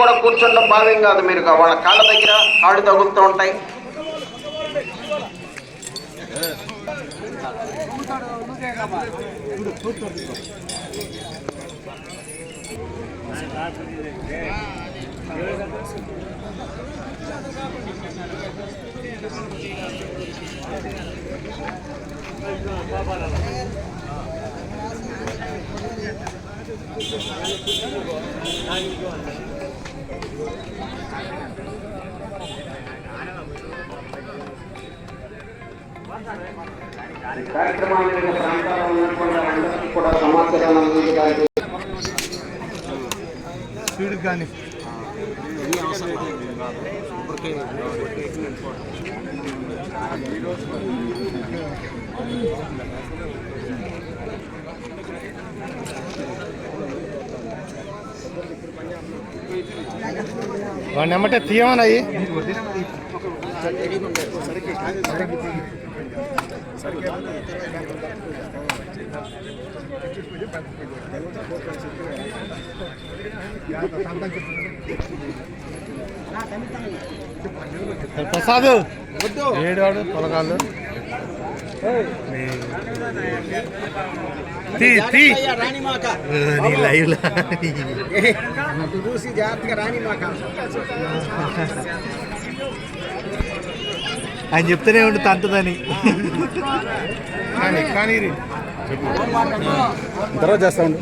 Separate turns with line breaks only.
కూడా కూర్చుండడం భావ్యం కాదు మీరు వాళ్ళ కాళ్ళ దగ్గర కాళ్ళు తగులుతూ ఉంటాయి. ఈ కార్యక్రమాన్ని ప్రాంతాల్లో ఉన్నటువంటి అందరికీ కూడా సమాచారం అందించడానికి
స్పీడ్ కానీ వాడిని ఏమంటే తీయమన్నాయి ప్రసాద్. ఏడాడు పొలగాళ్ళు తీ లైవ్ లా
చూసి జాగ్రత్తగా రాణిమాక
ఆయన చెప్తూనే ఉండు తంతదని. కానీ కానీ
తర్వాత చేస్తా ఉండు.